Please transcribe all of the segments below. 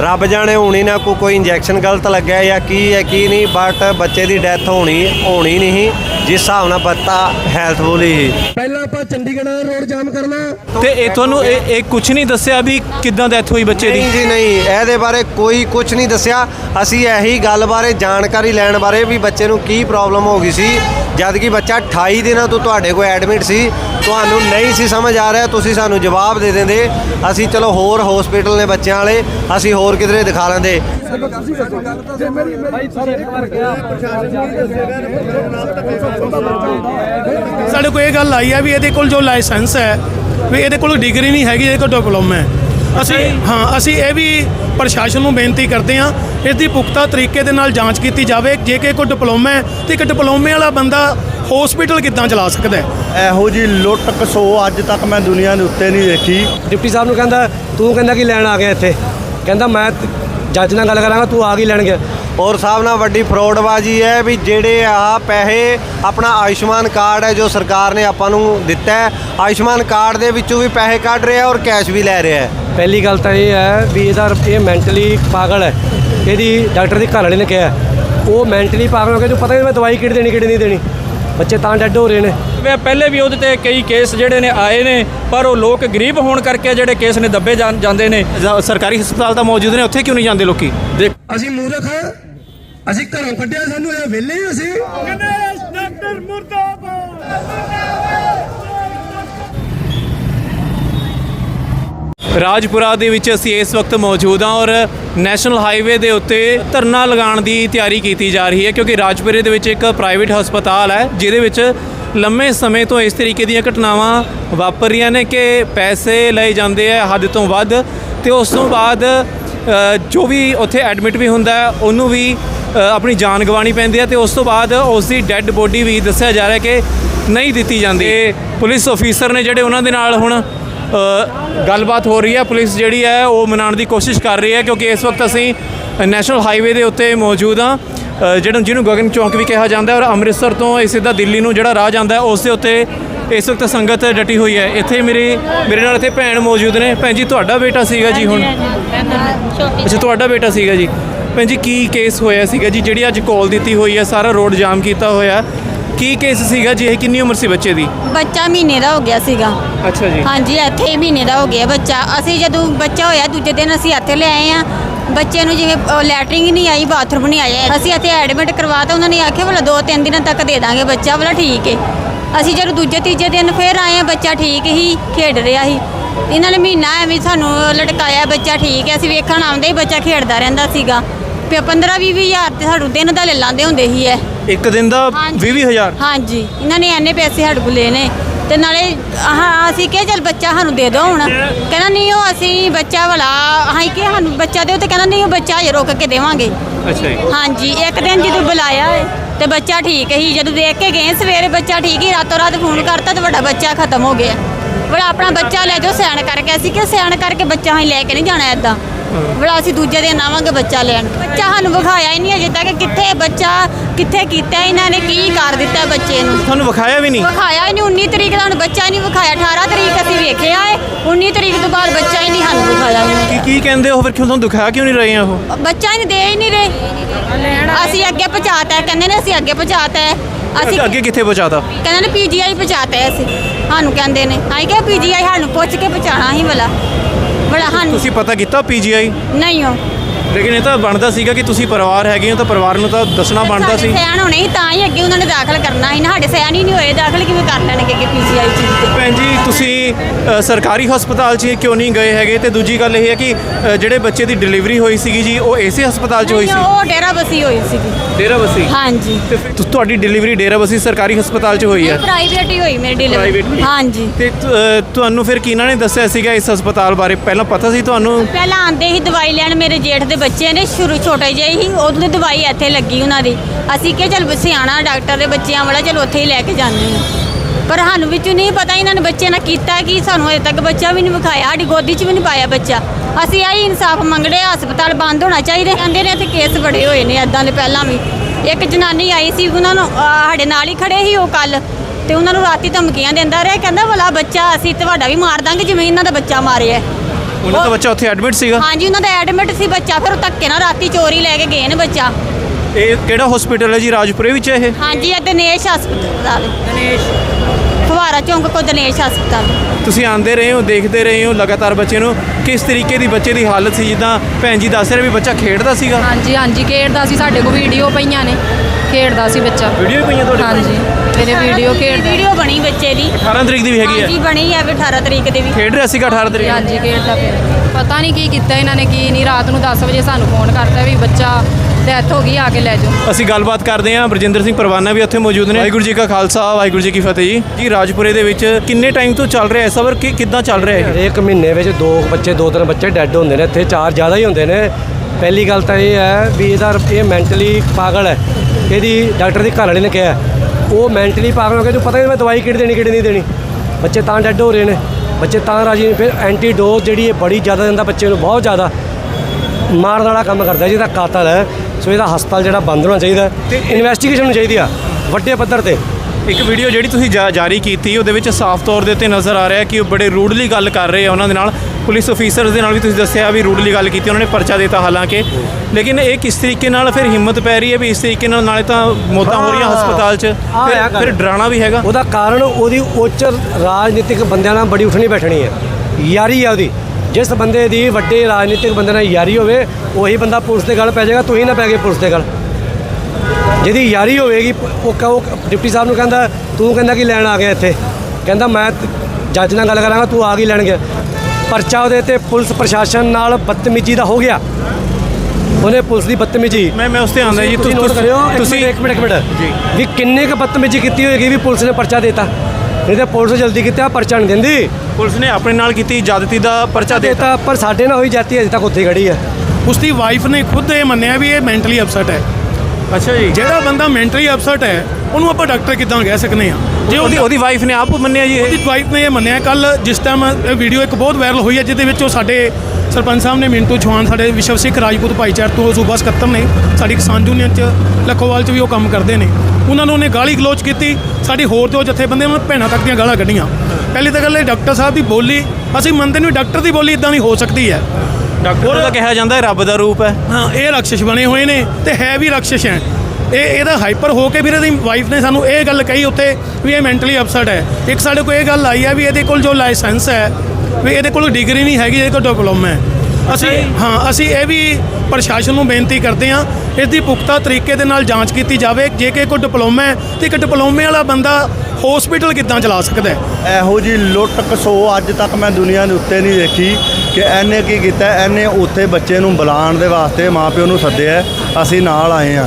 ਰੱਬ ਜਾਣੇ ਹੋਣੀ ਨਾ ਕੋ ਕੋਈ ਇੰਜੈਕਸ਼ਨ ਗਲਤ ਲੱਗਿਆ ਜਾਂ ਕੀ ਹੈ ਕੀ ਨਹੀਂ ਬਟ ਬੱਚੇ ਦੀ ਡੈਥ ਹੋਣੀ ਹੋਣੀ ਨਹੀਂ ਜਿਸ ਹਿਸਾਬ ਨਾਲ ਬੱਤਾ ਹੈਲਥਫੁਲ ਹੀ ਪਹਿਲਾਂ ਆਪਾਂ ਚੰਡੀਗੜ੍ਹ ਰੋਡ ਜਾਮ ਕਰਨਾ। ਤੇ ਇਹ ਤੁਹਾਨੂੰ ਇਹ ਇਹ ਕੁਝ ਨਹੀਂ ਦੱਸਿਆ ਵੀ ਕਿੱਦਾਂ ਡੈਥ ਹੋਈ ਬੱਚੇ ਦੀ? ਨਹੀਂ ਜੀ ਨਹੀਂ। ਇਹਦੇ ਬਾਰੇ ਕੋਈ ਕੁਝ ਨਹੀਂ ਦੱਸਿਆ। ਅਸੀਂ ਇਹੀ ਗੱਲ ਬਾਰੇ ਜਾਣਕਾਰੀ ਲੈਣ ਬਾਰੇ ਵੀ ਬੱਚੇ ਨੂੰ ਕੀ ਪ੍ਰੋਬਲਮ ਹੋ ਗਈ ਸੀ। ਜਦ ਕਿ ਬੱਚਾ 28 ਦਿਨਾਂ ਤੋਂ ਤੁਹਾਡੇ ਕੋਲ ਐਡਮਿਟ ਸੀ। ਤੁਹਾਨੂੰ ਨਹੀਂ ਸੀ ਸਮਝ ਆ ਰਿਹਾ ਤੁਸੀਂ ਸਾਨੂੰ ਜਵਾਬ ਦੇ ਦਿੰਦੇ। ਅਸੀਂ ਚਲੋ ਹੋਰ ਹਸਪੀਟਲ ਨੇ ਬੱਚਿਆਂ ਵਾਲੇ। ਅਸੀਂ ਹੋਰ ਕਿਧਰੇ ਦਿਖਾ ਲੈਂਦੇ। ਸਾਡੇ ਕੋਲ ਇਹ ਗੱਲ ਆਈ ਹੈ ਵੀ ਇਹਦੇ ਕੋਲ ਜੋ ਲਾਇਸੈਂਸ ਹੈ ਵੀ ਇਹਦੇ ਕੋਲ ਡਿਗਰੀ ਨਹੀਂ ਹੈਗੀ ਇਹਦੇ ਕੋਲ ਡਿਪਲੋਮਾ ਹੈ। ਅਸੀਂ ਹਾਂ ਅਸੀਂ ਇਹ ਵੀ ਪ੍ਰਸ਼ਾਸਨ ਨੂੰ ਬੇਨਤੀ ਕਰਦੇ ਹਾਂ ਇਸ ਦੀ ਪੁਖਤਾ ਤਰੀਕੇ ਦੇ ਨਾਲ ਜਾਂਚ ਕੀਤੀ ਜਾਵੇ ਜੇ ਕਿ ਕੋਈ ਡਿਪਲੋਮਾ ਹੈ ਤੇ ਇੱਕ ਡਿਪਲੋਮੇ ਵਾਲਾ ਬੰਦਾ ਹਸਪੀਟਲ ਕਿੱਦਾਂ ਚਲਾ ਸਕਦਾ ਹੈ? ਇਹੋ ਜੀ ਲੁੱਟ ਕਸੋ ਅੱਜ ਤੱਕ ਮੈਂ ਦੁਨੀਆ ਦੇ ਉੱਤੇ ਨਹੀਂ ਦੇਖੀ ਡਿਪਟੀ ਸਾਹਿਬ ਨੂੰ ਕਹਿੰਦਾ ਤੂੰ ਕਹਿੰਦਾ ਕਿ ਲੈਣ ਆ ਗਿਆ ਇੱਥੇ। ਕਹਿੰਦਾ ਮੈਂ ਜੱਜ ਨਾਲ ਗੱਲ ਕਰਾਂਗਾ ਤੂੰ ਆ ਕੀ ਲੈਣ ਗਿਆ? ਔਰ ਸਾਹਿਬ ਨਾਲ ਵੱਡੀ ਫਰੋਡਬਾਜ਼ੀ ਹੈ ਵੀ ਜਿਹੜੇ ਆ ਪੈਸੇ ਆਪਣਾ ਆਯੁਸ਼ਮਾਨ ਕਾਰਡ ਹੈ ਜੋ ਸਰਕਾਰ ਨੇ ਆਪਾਂ ਨੂੰ ਦਿੱਤਾ ਹੈ ਆਯੁਸ਼ਮਾਨ ਕਾਰਡ ਦੇ ਵਿੱਚੋਂ ਵੀ ਪੈਸੇ ਕੱਢ ਰਿਹਾ ਔਰ ਕੈਸ਼ ਵੀ ਲੈ ਰਿਹਾ ਹੈ। ਪਹਿਲੀ ਗੱਲ ਤਾਂ ਇਹ ਹੈ ਵੀ ਇਹਦਾ ਇਹ ਮੈਂਟਲੀ ਪਾਗਲ ਹੈ। ਇਹਦੀ ਡਾਕਟਰ ਦੀ ਘਰ ਵਾਲੀ ਨੇ ਕਿਹਾ ਉਹ ਮੈਂਟਲੀ ਪਾਗਲ ਹੋ ਗਿਆ ਜੋ ਪਤਾ ਨਹੀਂ ਮੈਂ ਦਵਾਈ ਕਿਹੜੀ ਦੇਣੀ ਕਿਹੜੀ ਨਹੀਂ ਦੇਣੀ। ਬੱਚੇ ਤਾਂ ਡੈੱਡ ਹੋ ਰਹੇ ਨੇ। ਵੇ ਪਹਿਲੇ ਵੀ ਉਹਦੇ ਤੇ ਕਈ ਕੇਸ ਜਿਹੜੇ ਨੇ ਆਏ ਨੇ ਪਰ ਉਹ ਲੋਕ ਗਰੀਬ ਹੋਣ ਕਰਕੇ ਜਿਹੜੇ ਕੇਸ ਨੇ ਦੱਬੇ ਜਾਂ- ਜਾਂਦੇ ਨੇ। ਸਰਕਾਰੀ ਹਸਪਤਾਲ ਤਾਂ ਮੌਜੂਦ ਨੇ ਉੱਥੇ ਕਿਉਂ ਨਹੀਂ ਜਾਂਦੇ ਲੋਕੀ? ਦੇਖ ਅਸੀਂ ਮੂਰਖ ਅਸੀਂ ਘਰੋਂ ਕੱਢਿਆ ਸਾਨੂੰ ਇਹ ਵਿਹਲੇ ਹੀ ਅਸੀਂ। ਰਾਜਪੁਰਾ ਦੇ ਵਿੱਚ ਅਸੀਂ ਇਸ ਵਕਤ ਮੌਜੂਦ ਹਾਂ ਔਰ ਨੈਸ਼ਨਲ ਹਾਈਵੇ ਦੇ ਉੱਤੇ ਧਰਨਾ ਲਗਾਉਣ ਦੀ ਤਿਆਰੀ ਕੀਤੀ ਜਾ ਰਹੀ ਹੈ ਕਿਉਂਕਿ ਰਾਜਪੁਰੇ ਦੇ ਵਿੱਚ ਇੱਕ ਪ੍ਰਾਈਵੇਟ ਹਸਪਤਾਲ ਹੈ ਜਿਹਦੇ ਵਿੱਚ ਲੰਮੇ ਸਮੇਂ ਤੋਂ ਇਸ ਤਰੀਕੇ ਦੀਆਂ ਘਟਨਾਵਾਂ ਵਾਪਰ ਰਹੀਆਂ ਨੇ ਕਿ ਪੈਸੇ ਲਏ ਜਾਂਦੇ ਆ ਹੱਦ ਤੋਂ ਵੱਧ ਤੇ ਉਸ ਤੋਂ ਬਾਅਦ ਜੋ ਵੀ ਉੱਥੇ ਐਡਮਿਟ ਵੀ ਹੁੰਦਾ ਉਹਨੂੰ ਵੀ ਆਪਣੀ ਜਾਨ ਗਵਾਣੀ ਪੈਂਦੀ ਹੈ ਤੇ ਉਸ ਤੋਂ ਬਾਅਦ ਉਸ ਦੀ ਡੈੱਡ ਬੋਡੀ ਵੀ ਦੱਸਿਆ ਜਾ ਰਿਹਾ ਕਿ ਨਹੀਂ ਦਿੱਤੀ ਜਾਂਦੀ। ਪੁਲਿਸ ਅਫੀਸਰ ਨੇ ਜਿਹੜੇ ਉਹਨਾਂ ਦੇ ਨਾਲ ਹੁਣ ਗੱਲਬਾਤ ਹੋ ਰਹੀ ਹੈ, ਪੁਲਿਸ ਜਿਹੜੀ ਹੈ ਉਹ ਮਨਾਉਣ ਦੀ ਕੋਸ਼ਿਸ਼ ਕਰ ਰਹੀ ਹੈ ਕਿਉਂਕਿ ਇਸ ਵਕਤ ਅਸੀਂ ਨੈਸ਼ਨਲ ਹਾਈਵੇ ਦੇ ਉੱਤੇ ਮੌਜੂਦ ਹਾਂ। ਜਿਹੜਾ ਜਿਹਨੂੰ ਗਗਨ ਚੌਂਕ ਵੀ ਕਿਹਾ ਜਾਂਦਾ ਹੈ ਔਰ ਅੰਮ੍ਰਿਤਸਰ ਤੋਂ ਇਹ ਸਿੱਧਾ ਦਿੱਲੀ ਨੂੰ ਜਿਹੜਾ ਰਾਹ ਜਾਂਦਾ ਉਸ ਦੇ ਉੱਤੇ ਇਸ ਵਕਤ ਸੰਗਤ ਡਟੀ ਹੋਈ ਹੈ। ਇੱਥੇ ਮੇਰੀ ਮੇਰੇ ਨਾਲ ਇੱਥੇ ਭੈਣ ਮੌਜੂਦ ਨੇ। ਭੈਣ ਜੀ ਤੁਹਾਡਾ ਬੇਟਾ ਸੀਗਾ ਜੀ ਹੁਣ? ਅੱਛਾ ਤੁਹਾਡਾ ਬੇਟਾ ਸੀਗਾ ਜੀ। ਭੈਣ ਜੀ ਕੀ ਕੇਸ ਹੋਇਆ ਸੀਗਾ ਜੀ? ਜਿਹੜੀ ਅੱਜ ਕਾਲ ਦਿੱਤੀ ਹੋਈ ਹੈ ਸਾਰਾ ਰੋਡ ਜਾਮ ਕੀਤਾ ਹੋਇਆ। ਕੀ ਕੇਸ ਸੀਗਾ ਜੀ? ਇਹ ਕਿੰਨੀ ਉਮਰ ਸੀ ਬੱਚੇ ਦੀ? ਬੱਚਾ ਮਹੀਨੇ ਦਾ ਹੋ ਗਿਆ ਸੀਗਾ। ਅੱਛਾ ਜੀ। ਹਾਂਜੀ ਇੱਥੇ ਹੀ ਮਹੀਨੇ ਦਾ ਹੋ ਗਿਆ ਬੱਚਾ। ਅਸੀਂ ਜਦੋਂ ਬੱਚਾ ਹੋਇਆ ਦੂਜੇ ਦਿਨ ਅਸੀਂ ਇੱਥੇ ਲੈ ਆਏ ਆ ਬੱਚੇ ਨੂੰ ਜਿਵੇਂ ਲੈਟਰਿੰਗ ਨਹੀਂ ਆਈ ਬਾਥਰੂਮ ਨਹੀਂ ਆਇਆ, ਅਸੀਂ ਇੱਥੇ ਐਡਮਿਟ ਕਰਵਾਤਾ ਉਹਨਾਂ ਨੇ ਆਖਿਆ, ਭਲਾ ਦੋ ਤਿੰਨ ਦਿਨਾਂ ਤੱਕ ਦੇ ਦਾਂਗੇ ਬੱਚਾ, ਭਲਾ ਠੀਕ ਹੈ ਅਸੀਂ ਜਦੋਂ ਦੂਜੇ, ਤੀਜੇ ਦਿਨ ਫੇਰ ਆਏ ਆ, ਬੱਚਾ ਠੀਕ ਹੀ ਖੇਡ ਰਿਹਾ ਸੀ। ਇਹਨਾਂ ਨੇ ਮਹੀਨਾ ਐਵੇਂ ਸਾਨੂੰ ਲਟਕਾਇਆ, ਬੱਚਾ ਠੀਕ ਹੈ ਅਸੀਂ ਵੇਖਣ ਆਉਂਦੇ ਹੀ ਬੱਚਾ ਖੇਡਦਾ ਰਹਿੰਦਾ ਸੀਗਾ। ਫਿਰ 15 20 ਹਜ਼ਾਰ ਤੇ ਸਾਨੂੰ ਦਿਨ ਦਾ ਲੈ ਲਾਂਦੇ ਹੁੰਦੇ ਸੀ ਇਹ। ਇੱਕ ਦਿਨ ਦਾ ਹਾਂਜੀ। 20 ਹਜ਼ਾਰ? ਹਾਂਜੀ। ਇਹਨਾਂ ਨੇ ਐਨੇ ਪੈਸੇ ਸਾਡੇ ਕੋਲ ਲਏ ਨੇ। ਤੇ ਨਾਲੇ ਹਾਂ ਅਸੀਂ ਕਿਹਾ ਚੱਲ ਬੱਚਾ ਸਾਨੂੰ ਦੇ ਦਿਓ ਹੁਣ। ਕਹਿੰਦਾ ਨਹੀਂ ਉਹ ਅਸੀਂ ਬੱਚਾ ਵਾਲਾ ਹਾਂ ਕਿ ਸਾਨੂੰ ਬੱਚਾ ਦਿਓ ਤੇ ਕਹਿੰਦਾ ਨਹੀਂ ਉਹ ਬੱਚਾ ਹਜੇ ਰੁਕ ਕੇ ਦੇਵਾਂਗੇ। ਅੱਛਾ ਜੀ। ਹਾਂਜੀ ਇੱਕ ਦਿਨ ਜਦੋਂ ਬੁਲਾਇਆ ਏ, ਤੇ ਬੱਚਾ ਠੀਕ ਹੀ। ਜਦੋਂ ਦੇਖ ਕੇ ਗਏ ਸਵੇਰੇ ਬੱਚਾ ਠੀਕ ਹੀ ਰਾਤੋਂ ਰਾਤ ਫੋਨ ਕਰਤਾ ਤੇ ਵੱਡਾ ਬੱਚਾ ਖਤਮ ਹੋ ਗਿਆ। ਬੜਾ ਆਪਣਾ ਬੱਚਾ ਲੈ ਜਾਓ ਸਿਆਣ ਕਰਕੇ। ਅਸੀਂ ਕਿ ਸਿਆਣ ਕਰਕੇ ਬੱਚਾ ਹੀ ਲੈ ਕੇ ਨਹੀਂ ਜਾਣਾ ਏਦਾਂ। ਬੜਾ ਅਸੀਂ ਦੂਜੇ ਦਿਨ ਆਵਾਂਗੇ ਬੱਚਾ ਲੈਣ। ਬੱਚਾ ਸਾਨੂੰ ਵਿਖਾਇਆ ਹੀ ਨਹੀਂ ਅਜੇ ਤੱਕ ਕਿੱਥੇ ਬੱਚਾ ਕਿੱਥੇ ਕੀਤਾ ਇਹਨਾਂ ਨੇ ਕੀ ਕਰ ਦਿੱਤਾ ਬੱਚੇ ਨੂੰ। ਤੁਹਾਨੂੰ ਵਿਖਾਇਆ ਵੀ ਨਹੀਂ? ਵਿਖਾਇਆ ਹੀ ਨਹੀਂ 19 ਤਰੀਕ ਦਾ ਹੁਣ ਬੱਚਾ ਨਹੀਂ ਵਿਖਾਇਆ 18 ਤਰੀਕ ਅਸੀਂ ਵੇਖਿਆ ਏ 19 ਤਰੀਕ ਤੋਂ ਬਾਅਦ ਬੱਚਾ ਹੀ ਨਹੀਂ ਸਾਨੂੰ ਵਿਖਾਇਆ। ਕੀ ਕੀ ਕਹਿੰਦੇ ਹੋ ਫਿਰ ਕਿਉਂ ਤੁਹਾਨੂੰ ਦਿਖਾਇਆ ਕਿਉਂ ਨਹੀਂ ਰਹੇ ਆ ਉਹ? ਬੱਚਾ ਹੀ ਨਹੀਂ ਦੇ ਹੀ ਨਹੀਂ ਰਹੇ। ਅਸੀਂ ਅੱਗੇ ਪਹੁੰਚਾਤਾ ਕਹਿੰਦੇ ਨੇ ਅਸੀਂ ਅੱਗੇ ਪਹੁੰਚਾਤਾ। ਅਸੀਂ ਅੱਗੇ ਕਿੱਥੇ ਪਹੁੰਚਾਤਾ? ਕਹਿੰਦੇ ਨੇ ਪੀਜੀਆਈ ਪਹੁੰਚਾਤਾ ਹੈ ਅਸੀਂ। ਸਾਨੂੰ ਕਹਿੰਦੇ ਨੇ ਅਸੀਂ ਕਿਹਾ ਪੀਜੀਆਈ ਸਾਨੂੰ ਪੁੱਛ ਕੇ ਪਹੁੰਚਾਣਾ ਹੀ ਵਾਲਾ ਬੜਾ ਸਾਨੂੰ ਤੁਸੀਂ ਪਤਾ ਕੀਤਾ ਪੀਜੀਆਈ? ਨਹੀਂ ਹੋ ਲੇਕਿਨ ਇਹ ਤਾਂ ਬਣਦਾ ਸੀਗਾ ਕਿ ਤੁਸੀਂ ਪਰਿਵਾਰ ਹੈਗੇ ਹੋ ਤਾਂ ਪਰਿਵਾਰ ਨੂੰ ਤਾਂ ਦੱਸਣਾ ਬਣਦਾ ਸੀ। ਸਿਆਣ ਹੋਣੇ ਸੀ ਤਾਂ ਹੀ ਅੱਗੇ ਉਹਨਾਂ ਨੇ ਦਾਖਲ ਕਰਨਾ ਸੀ। ਨਾ ਸਾਡੇ ਸਿਆਣ ਹੀ ਨਹੀਂ ਹੋਏ ਦਾਖਲ ਕਿਵੇਂ ਕਰ ਲੈਣਗੇ ਅੱਗੇ ਪੀਜੀਆਈ ਚ? ਤੇ ਭੈਣ ਜੀ ਤੁਸੀਂ ਅ, ਸਰਕਾਰੀ ਹਸਪਤਾਲ 'ਚ ਕਿਉਂ ਨਹੀਂ ਗਏ ਹੈਗੇ? ਤੇ ਦੂਜੀ ਗੱਲ ਇਹ ਹੈ ਕਿ ਅ, ਜਿਹੜੇ ਬੱਚੇ ਦੀ ਡਿਲੀਵਰੀ ਹੋਈ ਸੀਗੀ ਜੀ ਉਹ ਇਸੇ ਹਸਪਤਾਲ 'ਚ ਹੋਈ ਸੀ? ਉਹ ਡੇਰਾ ਬਸੀ ਹੋਈ ਸੀਗੀ। ਡੇਰਾ ਬਸੀ ਹਾਂਜੀ। ਤੇ ਫਿਰ ਤੁ- ਤੁਹਾਡੀ ਡਿਲੀਵਰੀ ਡੇਰਾ ਬਸੀ ਸਰਕਾਰੀ ਹਸਪਤਾਲ 'ਚ ਹੋਈ ਹੈ ਪ੍ਰਾਈਵੇਟ ਹੀ ਹੋਈ ਮੇਰੀ Private ਡਿਲੀਵਰੀ ਹੀ? ਹਾਂਜੀ। ਤੇ ਤੁ- ਅ, ਤੁਹਾਨੂੰ ਫਿਰ ਕਿਹਨਾਂ ਨੇ ਦੱਸਿਆ ਸੀਗਾ ਇਸ ਹਸਪਤਾਲ ਬਾਰੇ? ਪਹਿਲਾਂ ਪਤਾ ਸੀ ਤੁਹਾਨੂੰ? ਪਹਿਲਾਂ ਆਂਦੇ ਹੀ ਦਵਾਈ ਲੈਣ ਮੇਰੇ ਜੇਠ ਦੇ ਬੱਚੇ ਨੇ ਸ਼ੁਰੂ ਛੋਟੇ ਜਿਹੇ ਹੀ ਉਦੋਂ ਦਵਾਈ ਇੱਥੇ ਲੱਗੀ ਉਹਨਾਂ ਦੀ। ਅਸੀਂ ਕਿਹਾ, ਚੱਲ ਸਿਆਣਾ ਡਾਕਟਰ ਦੇ ਬੱਚਿਆਂ ਵਾਲਾ, ਚਲ ਉੱਥੇ ਹੀ ਲੈ ਕੇ ਜਾਂਦੇ ਹਾਂ। ਪਰ ਸਾਨੂੰ ਵਿੱਚ ਨਹੀਂ ਪਤਾ ਇਹਨਾਂ ਨੇ ਬੱਚੇ ਨਾਲ ਕੀਤਾ ਕੀ, ਸਾਨੂੰ ਅਜੇ ਤੱਕ ਬੱਚਾ ਵੀ ਨਹੀਂ ਵਿਖਾਇਆ, ਸਾਡੀ ਗੋਦੀ 'ਚ ਵੀ ਨਹੀਂ ਪਾਇਆ ਬੱਚਾ। ਅਸੀਂ ਆਹੀ ਇਨਸਾਫ ਮੰਗੜੇ ਹਸਪਤਾਲ ਬੰਦ ਹੋਣਾ ਚਾਹੀਦਾ। ਕਹਿੰਦੇ ਨੇ ਇੱਥੇ ਕੇਸ ਬੜੇ ਹੋਏ ਨੇ ਐਦਾਂ ਦੇ ਪਹਿਲਾਂ ਵੀ। ਇੱਕ ਜਨਾਨੀ ਆਈ ਸੀ, ਉਹਨਾਂ ਨੂੰ ਸਾਡੇ ਨਾਲ ਹੀ ਖੜੇ ਸੀ ਉਹ ਕੱਲ ਤੇ ਉਹਨਾਂ ਨੂੰ ਰਾਤੀ ਧਮਕੀਆਂ ਦਿੰਦਾ ਰਿਹਾ, ਕਹਿੰਦਾ, ਭਲਾ ਬੱਚਾ, ਅਸੀਂ ਤੁਹਾਡਾ ਵੀ ਮਾਰ ਦਾਂਗੇ, ਜਿਵੇਂ ਇਹਨਾਂ ਦਾ ਬੱਚਾ ਮਾਰਿਆ ਉਹਨਾਂ ਦਾ ਬੱਚਾ ਉੱਥੇ ਐਡਮਿਟ ਸੀਗਾ? ਹਾਂਜੀ ਉਹਨਾਂ ਦਾ ਐਡਮਿਟ ਸੀ ਬੱਚਾ। ਫਿਰ ਉਹ ਧੱਕੇ ਨਾਲ ਰਾਤੀ ਚੋਰੀ ਲੈ ਕੇ ਗਏ ਨੇ ਬੱਚਾ। ਇਹ ਕਿਹੜਾ ਹਸਪੀਟਲ ਹੈ ਜੀ? ਰਾਜਪੁਰੇ ਵਿੱਚ ਹੈ ਇਹ? ਹਾਂਜੀ ਇਹ ਦਿਨੇਸ਼ ਹਸਪਤਾਲ ਦਿਨੇਸ਼। ਫੁਹਾਰਾ ਚੌਂਕ ਕੋ ਦਿਨੇਸ਼ ਹਸਪਤਾਲ ਤੁਸੀਂ ਆਂਦੇ ਰਹੇ ਹੋ ਦੇਖਦੇ ਰਹੇ ਹੋ ਲਗਾਤਾਰ ਬੱਚੇ ਨੂੰ। ਕਿਸ ਤਰੀਕੇ ਦੀ ਬੱਚੇ ਦੀ ਹਾਲਤ ਸੀ? ਜਿੱਦਾਂ ਭੈਣ ਜੀ ਦੱਸ ਰਹੇ ਵੀ ਬੱਚਾ ਖੇਡਦਾ ਸੀਗਾ। ਹਾਂਜੀ ਹਾਂਜੀ ਖੇਡਦਾ ਸੀ। ਸਾਡੇ ਕੋਲ ਵੀਡੀਓ ਪਈਆਂ ਨੇ। ਖੇਡਦਾ ਸੀ ਬੱਚਾ। ਵੀਡੀਓ ਪਈਆਂ ਤੁਹਾਡੇ ਕੋਲ? ਹਾਂਜੀ। ਮੇਰੇ ਵੀਡੀਓ ਖੇਡਦਾ। ਵੀਡੀਓ ਬਣੀ ਬੱਚੇ ਦੀ। 18 ਤਰੀਕ ਦੀ ਵੀ ਹੈਗੀ ਹਾਂਜੀ ਹੈ ਬਣੀ ਹੈ ਵੀ 18 ਤਰੀਕ ਦੀ ਵੀ। ਖੇਡ ਰਿਹਾ ਸੀਗਾ 18 ਤਰੀਕ ਨੂੰ। ਹਾਂਜੀ ਖੇਡਦਾ ਪਿਆ। ਪਤਾ ਨਹੀਂ ਕੀ ਕੀਤਾ ਇਹਨਾਂ ਨੇ ਕੀ ਨਹੀਂ ਰਾਤ ਨੂੰ 10 ਵਜੇ ਸਾਨੂੰ ਫੋਨ ਕਰਤਾ ਵੀ ਬੱਚਾ ਡੈਥ ਹੋ ਗਈ ਆ ਕੇ ਲੈ ਜਾਓ। ਅਸੀਂ ਗੱਲਬਾਤ ਕਰਦੇ ਹਾਂ। ਬਰਜਿੰਦਰ ਸਿੰਘ ਪਰਵਾਨਾ ਵੀ ਉੱਥੇ ਮੌਜੂਦ ਨੇ। ਵਾਹਿਗੁਰੂ ਜੀ ਕਾ ਖਾਲਸਾ ਵਾਹਿਗੁਰੂ ਜੀ ਕੀ ਫਤਿਹ ਜੀ। ਜੀ ਰਾਜਪੁਰੇ ਦੇ ਵਿੱਚ ਕਿੰਨੇ ਟਾਈਮ ਤੋਂ ਚੱਲ ਰਿਹਾ ਹੈ ਸਬਰ ਕਿ ਕਿੱਦਾਂ ਚੱਲ ਰਿਹਾ ਹੈ ਇੱਕ ਮਹੀਨੇ ਵਿੱਚ ਦੋ ਬੱਚੇ ਦੋ ਤਿੰਨ ਬੱਚੇ ਡੈੱਡ ਹੁੰਦੇ ਨੇ। ਇੱਥੇ ਚਾਰ ਜ਼ਿਆਦਾ ਹੀ ਹੁੰਦੇ ਨੇ। ਪਹਿਲੀ ਗੱਲ ਤਾਂ ਇਹ ਹੈ ਵੀ ਇਹਦਾ ਇਹ ਮੈਂਟਲੀ ਪਾਗਲ ਹੈ। ਇਹਦੀ ਡਾਕਟਰ ਦੀ ਘਰ ਵਾਲੇ ਨੇ ਕਿਹਾ ਉਹ ਮੈਂਟਲੀ ਪਾਗਲ ਹੋ ਗਿਆ ਤੂੰ ਪਤਾ ਨਹੀਂ ਮੈਂ ਦਵਾਈ ਕਿਹੜੀ ਦੇਣੀ ਕਿਹੜੀ ਨਹੀਂ ਦੇਣੀ। ਬੱਚੇ ਤਾਂ ਡੈੱਡ ਹੋ ਰਹੇ ਨੇ। ਬੱਚੇ ਤਾਂ ਰਾਜੀ ਨੇ। ਫਿਰ ਐਂਟੀਡੋਜ਼ ਜਿਹੜੀ ਇਹ ਬੜੀ ਜ਼ਿਆਦਾ ਦਿੰਦਾ ਬੱਚੇ ਨੂੰ ਬਹੁਤ ਜ਼ਿਆਦਾ। ਮਾਰਨ ਵਾਲਾ ਕੰਮ ਕਰਦਾ ਜਿਹਦਾ ਕਾਤਲ ਹੈ। ਸੋ ਇਹਦਾ ਹਸਪਤਾਲ ਜਿਹੜਾ ਬੰਦ ਹੋਣਾ ਚਾਹੀਦਾ। ਤੇ ਇਨਵੈਸਟੀਗੇਸ਼ਨ ਹੋਣੀ ਚਾਹੀਦੀ ਆ। ਵੱਡੇ ਪੱਧਰ ਤੇ। ਇੱਕ ਵੀਡੀਓ ਜਿਹੜੀ ਤੁਸੀਂ ਜਾ- ਜਾਰੀ ਕੀਤੀ ਉਹਦੇ ਵਿੱਚ ਸਾਫ਼ ਤੌਰ ਦੇ ਉੱਤੇ ਨਜ਼ਰ ਆ ਰਿਹਾ ਕਿ ਉਹ ਬੜੇ ਰੂਡਲੀ ਗੱਲ ਕਰ ਰਹੇ ਆ ਉਹਨਾਂ ਦੇ ਨਾਲ। ਪੁਲਿਸ ਅਫੀਸਰਸ ਦੇ ਨਾਲ ਵੀ ਤੁਸੀਂ ਦੱਸਿਆ ਵੀ ਰੂਡਲੀ ਗੱਲ ਕੀਤੀ ਉਹਨਾਂ ਨੇ ਪਰਚਾ ਦਿੱਤਾ ਹਾਲਾਂਕਿ। ਲੇਕਿਨ ਇਹ ਕਿਸ ਤਰੀਕੇ ਨਾਲ ਫਿਰ ਹਿੰਮਤ ਪੈ ਰਹੀ ਹੈ ਵੀ ਇਸ ਤਰੀਕੇ ਨਾਲ ਨਾਲੇ ਤਾਂ ਮੌਤਾਂ ਹੋ ਰਹੀਆਂ ਹਾਂ। ਹਸਪਤਾਲ 'ਚ? ਆਹ ਫਿਰ- ਹੈ ਗੱਲ। ਫਿਰ ਡਰਾਣਾ ਵੀ ਹੈਗਾ। ਉਹਦਾ ਕਾਰਨ ਉਹਦੀ ਉੱਚ ਰਾਜਨੀਤਿਕ ਬੰਦਿਆਂ ਨਾਲ ਬੜੀ ਉੱਠਣੀ ਬੈਠਣੀ ਹੈ। ਯਾਰੀ ਹੈ ਉਹਦੀ। ਜਿਸ ਬੰਦੇ ਦੀ ਵੱਡੇ ਰਾਜਨੀਤਿਕ ਬੰਦੇ ਨਾਲ ਯਾਰੀ ਹੋਵੇ ਉਹੀ ਬੰਦਾ ਪੁਲਿਸ ਦੇ ਗੱਲ ਪੈ ਜਾਏਗਾ ਤੁਸੀਂ ਨਾ ਪੈ ਗਏ ਪੁਲਿਸ ਦੇ ਗੱਲ। ਜਿਹਦੀ ਯਾਰੀ ਹੋਵੇਗੀ ਉਹ ਕਹੋ ਡਿਪਟੀ ਸਾਹਿਬ ਨੂੰ ਕਹਿੰਦਾ ਤੂੰ ਕਹਿੰਦਾ ਕਿ ਲੈਣ ਆ ਗਿਆ ਇੱਥੇ। ਕਹਿੰਦਾ ਮੈਂ ਜੱਜ ਨਾਲ ਗੱਲ ਕਰਾਂਗਾ ਤੂੰ ਆ ਗਈ ਲੈਣ ਗਿਆ? ਪਰਚਾ ਉਹਦੇ ਤੇ ਪੁਲਿਸ ਪ੍ਰਸ਼ਾਸਨ ਨਾਲ ਬਦਤਮੀਜ਼ੀ ਦਾ ਹੋ ਗਿਆ। ਉਹਨੇ ਪੁਲਿਸ ਦੀ ਬਦਤਮੀਜ਼ੀ। ਮੈਂ ਮੈਂ ਉਸ ਤੇ ਆਉਂਦਾ ਜੀ ਤੁਸੀਂ ਨੋਟ ਕਰਿਓ ਤੁਸੀਂ ਇੱਕ ਮਿੰਟ ਇੱਕ ਮਿੰਟ। ਵੀ ਕਿੰਨੇ ਕੁ ਬਦਤਮੀਜ਼ੀ ਕੀਤੀ ਹੋਏਗੀ ਵੀ ਪੁਲਿਸ ਨੇ ਪਰਚਾ ਦੇਤਾ? ਤੇ ਪੁਲਿਸ ਜਲਦੀ ਕੀਤਾ ਪਰਚਾ ਨਹੀਂ ਦਿੰਦੀ। ਪੁਲਿਸ ਨੇ ਆਪਣੇ ਨਾਲ ਕੀਤੀ ਜਾਦਤੀ ਦਾ ਪਰਚਾ ਦਿੱਤਾ। ਪਰ ਸਾਡੇ ਨਾਲ ਹੋਈ ਜਾਤੀ ਅਜੇ ਤੱਕ ਉੱਥੇ ਖੜੀ ਹੈ ਉਸ ਦੀ ਵਾਈਫ ਨੇ ਖੁਦ ਇਹ ਮੰਨਿਆ ਵੀ ਇਹ ਮੈਂਟਲੀ ਅਪਸੈਟ ਹੈ। ਅੱਛਾ ਜੀ। ਜਿਹੜਾ ਬੰਦਾ ਮੈਂਟਲੀ ਅਪਸੈਟ ਹੈ ਉਹਨੂੰ ਆਪਾਂ ਡਾਕਟਰ ਕਿਦਾਂ ਕਹਿ ਸਕਨੇ ਆ? ਜੇ ਉਹਦੀ ਉਹਦੀ ਵਾਈਫ ਨੇ ਆਪ ਮੰਨਿਆ ਜੀ ਉਹਦੀ ਵਾਈਫ ਨੇ ਇਹ ਮੰਨਿਆ ਕੱਲ ਜਿਸ ਟਾਈਮ ਵੀਡੀਓ ਇੱਕ ਬਹੁਤ ਵਾਇਰਲ ਹੋਈ ਹੈ ਜਿਹਦੇ ਵਿੱਚ ਉਹ ਸਾਡੇ ਸਰਪੰਚ ਸਾਹਿਬ ਨੇ ਮਿੰਟੂ ਚੌਹਾਨ ਸਾਡੇ ਵਿਸ਼ਵ ਸਿੱਖ ਰਾਜਪੂਤ ਭਾਈਚਾਰ ਤੋਂ ਸੂਬਾ ਸਕੱਤਰ ਨੇ ਸਾਡੀ ਕਿਸਾਨ ਯੂਨੀਅਨ ਚ ਲੱਖੋਵਾਲ ਚ ਵੀ ਉਹ ਕੰਮ ਕਰਦੇ ਨੇ। ਉਹਨਾਂ ਨੂੰ ਉਹਨੇ ਗਾਲੀ ਗਲੋਚ ਕੀਤੀ ਸਾਡੀ ਹੋਰ ਜੋ ਜਥੇਬੰਦੀ ਉਹਨਾਂ ਭੈਣਾਂ ਤੱਕ ਦੀਆਂ ਗਾਲਾਂ ਕੱਢੀਆਂ। ਪਹਿਲੀ ਤਾਂ ਗੱਲ ਇਹ ਡਾਕਟਰ ਸਾਹਿਬ ਦੀ ਬੋਲੀ ਅਸੀਂ ਮੰਨਦੇ ਨਹੀਂ ਡਾਕਟਰ ਦੀ ਬੋਲੀ ਇਦਾਂ ਦੀ ਹੋ ਸਕਦੀ ਹੈ। ਡਾਕਟਰ ਦਾ ਕਿਹਾ ਜਾਂਦਾ ਹੈ ਰੱਬ ਦਾ ਰੂਪ ਹੈ। ਹਾਂ ਇਹ ਰਾਖਸ਼ ਬਣੇ ਹੋਏ ਨੇ ਤੇ ਹੈ ਵੀ ਰਾਖਸ਼ ਹੈ। ਇਹ ਇਹਦਾ ਹਾਈਪਰ ਹੋ ਕੇ ਫਿਰ ਇਹਦੀ ਵਾਈਫ ਨੇ ਸਾਨੂੰ ਇਹ ਗੱਲ ਕਹੀ ਉੱਥੇ ਵੀ ਇਹ ਮੈਂਟਲੀ ਅਪਸੈਟ ਹੈ। ਇੱਕ ਸਾਡੇ ਕੋਲ ਇਹ ਗੱਲ ਆਈ ਹੈ ਵੀ ਇਹਦੇ ਕੋਲ ਜੋ ਲਾਇਸੈਂਸ ਹੈ ਵੀ ਇਹਦੇ ਕੋਲ ਡਿਗਰੀ ਨਹੀਂ ਹੈਗੀ ਇਹਦੇ ਕੋਲ ਡਿਪਲੋਮਾ ਹੈ। ਅਸੀਂ ਹਾਂ ਅਸੀਂ ਇਹ ਵੀ ਪ੍ਰਸ਼ਾਸਨ ਨੂੰ ਬੇਨਤੀ ਕਰਦੇ ਹਾਂ ਇਸ ਦੀ ਪੁਖਤਾ ਤਰੀਕੇ ਦੇ ਨਾਲ ਜਾਂਚ ਕੀਤੀ ਜਾਵੇ। ਜੇ ਕਿ ਕੋਈ ਡਿਪਲੋਮਾ ਹੈ ਤੇ ਇੱਕ ਡਿਪਲੋਮੇ ਵਾਲਾ ਬੰਦਾ ਹਸਪੀਟਲ ਕਿੱਦਾਂ ਚਲਾ ਸਕਦਾ ਹੈ? ਇਹੋ ਜੀ ਲੁੱਟ ਕਸੋ ਅੱਜ ਤੱਕ ਮੈਂ ਦੁਨੀਆ ਦੇ ਉੱਤੇ ਨਹੀਂ ਦੇਖੀ। ਕਿ ਇਹਨੇ ਕੀ ਕੀਤਾ ਇਹਨੇ ਉੱਥੇ ਬੱਚੇ ਨੂੰ ਬੁਲਾਉਣ ਦੇ ਵਾਸਤੇ ਮਾਪਿਓ ਨੂੰ ਸੱਦਿਆ, ਅਸੀਂ ਨਾਲ ਆਏ ਆ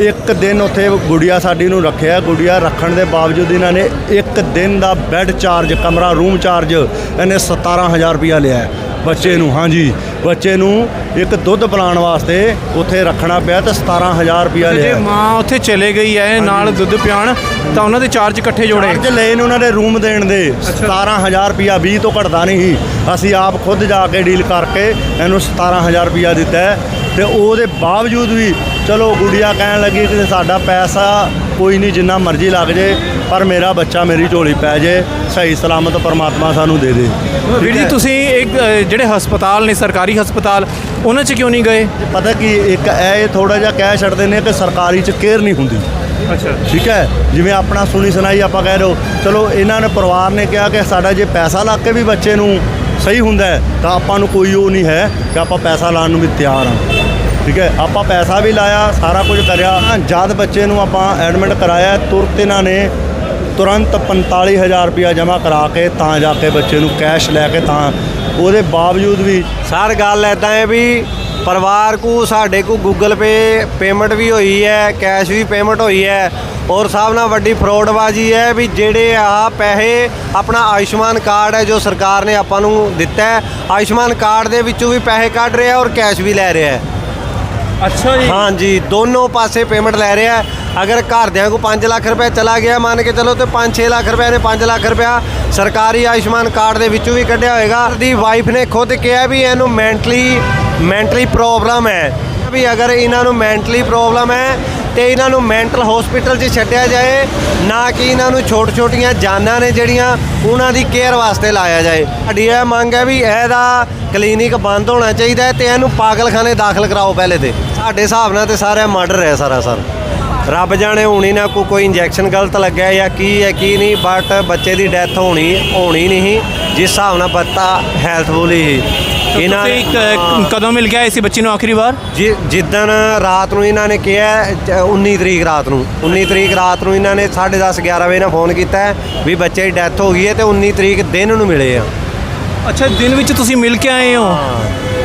ਇੱਕ ਦਿਨ ਉੱਥੇ ਗੁੜੀਆ ਸਾਡੀ ਨੂੰ ਰੱਖਿਆ, ਗੁੜੀਆ ਰੱਖਣ ਦੇ ਬਾਵਜੂਦ ਇਹਨਾਂ ਨੇ ਇੱਕ ਦਿਨ ਦਾ ਬੈੱਡ ਚਾਰਜ, ਕਮਰਾ, ਰੂਮ ਚਾਰਜ, ਇਹਨੇ 17000 ਰੁਪਇਆ ਲਿਆ ਬੱਚੇ ਨੂੰ, ਹਾਂਜੀ। ਬੱਚੇ ਨੂੰ ਇੱਕ ਦੁੱਧ ਪਿਲਾਉਣ ਵਾਸਤੇ ਉੱਥੇ ਰੱਖਣਾ ਪਿਆ ਤੇ 17000 ਰੁਪਇਆ ਤੇ ਲਿਆ। ਜੇ। ਮਾਂ ਉੱਥੇ ਚਲੇ ਗਈ ਹੈ ਨਾਲ ਦੁੱਧ ਪਿਆਣ ਤਾਂ ਉਹਨਾਂ ਦੇ ਚਾਰਜ ਇਕੱਠੇ ਜੋੜੇ। ਚਾਰਜ ਨੇ ਉਹਨਾਂ ਦੇ ਰੂਮ ਦੇਣ ਦੇ। 17000 ਰੁਪਿਆ 20 ਤੋਂ ਘਟਦਾ ਨਹੀਂ। ਅਸੀਂ ਆਪ ਖੁਦ ਜਾ ਕੇ ਡੀਲ ਕਰਕੇ ਇਹਨੂੰ 17000 ਰੁਪਿਆ ਦਿੱਤਾ ਤੇ ਉਹਦੇ ਬਾਵਜੂਦ ਵੀ ਚਲੋ ਗੁੜੀਆ ਕਹਿਣ ਲੱਗੀ ਕਿ ਸਾਡਾ ਪੈਸਾ ਕੋਈ ਨਹੀਂ ਜਿੰਨਾ ਮਰਜ਼ੀ ਲੱਗ ਜੇ ਪਰ ਮੇਰਾ ਬੱਚਾ ਮੇਰੀ ਝੋਲੀ ਪੈ ਜੇ ਸਹੀ ਸਲਾਮਤ ਪਰਮਾਤਮਾ ਸਾਨੂੰ ਦੇ ਦੇ। ਵੀਰ ਜੀ ਤੁਸੀਂ ਇੱਕ ਜਿਹੜੇ ਹਸਪਤਾਲ ਨੇ ਸਰਕਾਰੀ ਹਸਪਤਾਲ ਉਹਨਾਂ 'ਚ ਕਿਉਂ ਨਹੀਂ ਗਏ? ਪਤਾ ਕੀ ਇੱਕ ਇਹ ਥੋੜਾ ਜਿਹਾ ਕਹਿ ਛੱਡਦੇ ਨੇ ਕਿ ਸਰਕਾਰੀ ਚ ਕੇਅਰ ਨਹੀਂ ਹੁੰਦੀ। ਅੱਛਾ। ਠੀਕ ਹੈ? ਜਿਵੇਂ ਆਪਣਾ ਸੁਣੀ ਸੁਣਾਈ ਆਪਾਂ ਕਹਿ ਰਹੇ ਹੋ ਚਲੋ ਇਹਨਾਂ ਨੇ ਪਰਿਵਾਰ ਨੇ ਕਿਹਾ ਕਿ ਸਾਡਾ ਜੇ ਪੈਸਾ ਲਾ ਕੇ ਵੀ ਬੱਚੇ ਨੂੰ ਸਹੀ ਹੁੰਦਾ ਤਾਂ ਆਪਾਂ ਨੂੰ ਕੋਈ ਉਹ ਨਹੀਂ ਹੈ ਕਿ ਆਪਾਂ ਪੈਸਾ ਲਾਉਣ ਨੂੰ ਵੀ ਤਿਆਰ ਹਾਂ। ਠੀਕ ਹੈ? ਆਪਾਂ ਪੈਸਾ ਵੀ ਲਾਇਆ, ਸਾਰਾ ਕੁਝ ਕਰਿਆ। ਜਦ ਬੱਚੇ ਨੂੰ ਆਪਾਂ ਐਡਮਿਟ ਕਰਾਇਆ, ਤੁਰਤ ਇਹਨਾਂ ਨੇ ਤੁਰੰਤ 45000 ਰੁਪਇਆ ਜਮ੍ਹਾਂ ਕਰਾ ਕੇ ਤਾਂ ਜਾ ਕੇ ਬੱਚੇ ਨੂੰ ਕੈਸ਼ ਲੈ ਕੇ ਤਾਂ ਉਹਦੇ ਬਾਵਜੂਦ ਵੀ ਸਰ, ਗੱਲ ਐਦਾਂ ਹੈ ਵੀ ਪਰਿਵਾਰ ਕੋ, ਸਾਡੇ ਕੋ ਗੂਗਲ ਪੇ ਪੇਮੈਂਟ ਵੀ ਹੋਈ ਹੈ ਕੈਸ਼ ਵੀ ਪੇਮੈਂਟ ਹੋਈ ਹੈ। ਔਰ ਸਭ ਨਾਲ ਵੱਡੀ ਫਰੋਡਬਾਜ਼ੀ ਹੈ ਵੀ ਜਿਹੜੇ ਆ ਪੈਸੇ ਆਪਣਾ ਆਯੁਸ਼ਮਾਨ ਕਾਰਡ ਹੈ ਜੋ ਸਰਕਾਰ ਨੇ ਆਪਾਂ ਨੂੰ ਦਿੱਤਾ ਹੈ, ਆਯੁਸ਼ਮਾਨ ਕਾਰਡ ਦੇ ਵਿੱਚੋਂ ਵੀ ਪੈਸੇ ਕੱਢ ਰਿਹਾ ਔਰ ਕੈਸ਼ ਵੀ ਲੈ ਰਿਹਾ ਹੈ। ਅੱਛਾ ਜੀ। ਹਾਂਜੀ, ਦੋਨੋਂ ਪਾਸੇ ਪੇਮੈਂਟ ਲੈ ਰਿਹਾ ਅਗਰ ਘਰਦਿਆਂ ਕੋ 5 ਲੱਖ ਰੁਪਏ ਚਲਾ ਗਿਆ, ਮੰਨ ਕੇ ਚਲੋ ਤੇ 5-6 ਲੱਖ ਰੁਪਏ ਨੇ 5 ਲੱਖ ਰੁਪਇਆ ਸਰਕਾਰੀ ਆਯੁਸ਼ਮਾਨ ਕਾਰਡ ਦੇ ਵਿੱਚੋਂ ਵੀ ਕੱਢਿਆ ਹੋਏਗਾ। ਦੀ ਵਾਈਫ ਨੇ ਖੁਦ ਕਿਹਾ ਵੀ ਇਹਨੂੰ ਮੈਂਟਲੀ ਮੈਂਟਲੀ ਪ੍ਰੋਬਲਮ ਹੈ। ਵੀ ਅਗਰ ਇਹਨਾਂ ਨੂੰ ਮੈਂਟਲੀ ਪ੍ਰੋਬਲਮ ਹੈ ਤੇ ਇਹਨਾਂ ਨੂੰ ਮੈਂਟਲ ਹਸਪੀਟਲ 'ਚ ਛੱਡਿਆ ਜਾਏ, ਨਾ ਕਿ ਇਹਨਾਂ ਨੂੰ ਛੋਟ ਛੋਟੀਆਂ ਜਾਨਾਂ ਨੇ ਜਿਹੜੀਆਂ ਉਹਨਾਂ ਦੀ ਕੇਅਰ ਵਾਸਤੇ ਲਾਇਆ ਜਾਏ। ਸਾਡੀ ਇਹ ਮੰਗ ਹੈ ਵੀ ਇਹਦਾ ਕਲੀਨਿਕ ਬੰਦ ਹੋਣਾ ਚਾਹੀਦਾ ਹੈ ਤੇ ਇਹਨੂੰ ਪਾਗਲਖਾਨੇ ਦਾਖਲ ਕਰਾਓ ਪਹਿਲੇ ਤੇ। ਸਾਡੇ ਹਿਸਾਬ ਨਾਲ ਤੇ ਸਾਰਾ ਮਰਡਰ ਹੈ ਸਾਰਾ ਸਰ। ਰੱਬ ਜਾਣੇ ਹੋਣੀ ਨਾ ਕੋ ਕੋਈ ਇੰਜੈਕਸ਼ਨ ਗਲਤ ਲੱਗਿਆ ਜਾਂ ਕੀ ਹੈ, ਕੀ ਨਹੀਂ ਬਟ ਬੱਚੇ ਦੀ ਡੈਥ ਹੋਣੀ ਹੋਣੀ ਨਹੀਂ। ਜਿਸ ਹਿਸਾਬ ਨਾਲ ਬੱਤਾ ਹੈਲਥਫੁਲ ਹੀ। ਇਹਨਾਂ ਤੁਸੀਂ ਕ- ਕਦੋਂ ਮਿਲ ਗਿਆ ਸੀ ਬੱਚੀ ਨੂੰ ਆਖਰੀ ਵਾਰ? ਜਿ- ਜਿੱਦਣ ਰਾਤ ਨੂੰ ਇਹਨਾਂ ਨੇ ਕਿਹਾ ਹੈ, ਜ- 19 ਤਰੀਕ ਰਾਤ ਨੂੰ। 19 ਤਰੀਕ ਰਾਤ ਨੂੰ ਇਹਨਾਂ ਨੇ 10:30 11 ਵਜੇ ਨਾਲ ਫੋਨ ਕੀਤਾ ਹੈ ਵੀ ਬੱਚੇ ਦੀ ਡੈਥ ਹੋ ਗਈ ਹੈ ਤੇ 19 ਤਰੀਕ ਦਿਨ ਨੂੰ ਮਿਲੇ ਆ। ਅੱਛਾ ਦਿਨ ਵਿੱਚ ਤੁਸੀਂ ਮਿਲ ਕੇ ਆਏ ਹੋ?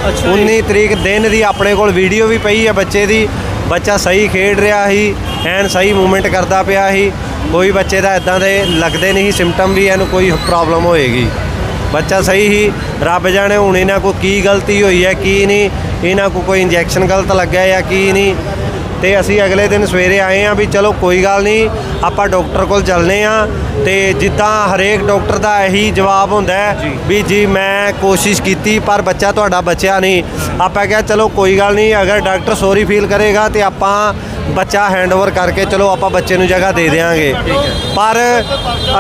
ਅੱਛਾ 19 ਤਰੀਕ ਦਿਨ ਦੀ ਆਪਣੇ ਕੋਲ ਵੀਡੀਓ ਵੀ ਪਈ ਹੈ ਬੱਚੇ ਦੀ। ਬੱਚਾ ਸਹੀ ਖੇਡ ਰਿਹਾ ਸੀ ਐਨ ਸਹੀ ਮੂਵਮੈਂਟ ਕਰਦਾ ਪਿਆ ਸੀ। ਕੋਈ ਬੱਚੇ ਦਾ ਇਦਾਂ ਦੇ ਲੱਗਦੇ ਨਹੀਂ ਸਿੰਪਟਮ ਵੀ ਇਹਨੂੰ ਕੋਈ ਪ੍ਰੋਬਲਮ ਹੋਏਗੀ। ਬੱਚਾ ਸਹੀ ਹੀ ਰੱਬ ਜਾਣੇ ਹੁਣ ਇਹਨਾਂ ਕੋ ਕੀ ਗਲਤੀ ਹੋਈ ਹੈ ਕੀ ਨਹੀਂ ਇਹਨਾਂ ਕੋ ਕੋਈ ਇੰਜੈਕਸ਼ਨ ਗਲਤ ਲੱਗਿਆ ਜਾਂ ਕੀ ਨਹੀਂ। ਤੇ ਅਸੀਂ ਅਗਲੇ ਦਿਨ ਸਵੇਰੇ ਆਏ ਆ ਵੀ ਚਲੋ ਕੋਈ ਗੱਲ ਨਹੀਂ ਆਪਾਂ ਡਾਕਟਰ ਕੋਲ ਚੱਲਨੇ ਆ ਤੇ ਜਿੱਦਾਂ ਹਰੇਕ ਡਾਕਟਰ ਦਾ ਇਹੀ ਜਵਾਬ ਹੁੰਦਾ ਵੀ ਜੀ ਮੈਂ ਕੋਸ਼ਿਸ਼ ਕੀਤੀ ਪਰ ਬੱਚਾ ਤੁਹਾਡਾ ਬਚਿਆ ਨਹੀਂ। ਆਪਾਂ ਕਿਹਾ ਚਲੋ ਕੋਈ ਗੱਲ ਨਹੀਂ ਅਗਰ ਡਾਕਟਰ ਸੌਰੀ ਫੀਲ ਕਰੇਗਾ ਤੇ ਆਪਾਂ ਬੱਚਾ ਹੈਂਡਓਵਰ ਕਰਕੇ ਚਲੋ ਆਪਾਂ ਬੱਚੇ ਨੂੰ ਜਗ੍ਹਾ ਦੇ ਦੇਵਾਂਗੇ ਪਰ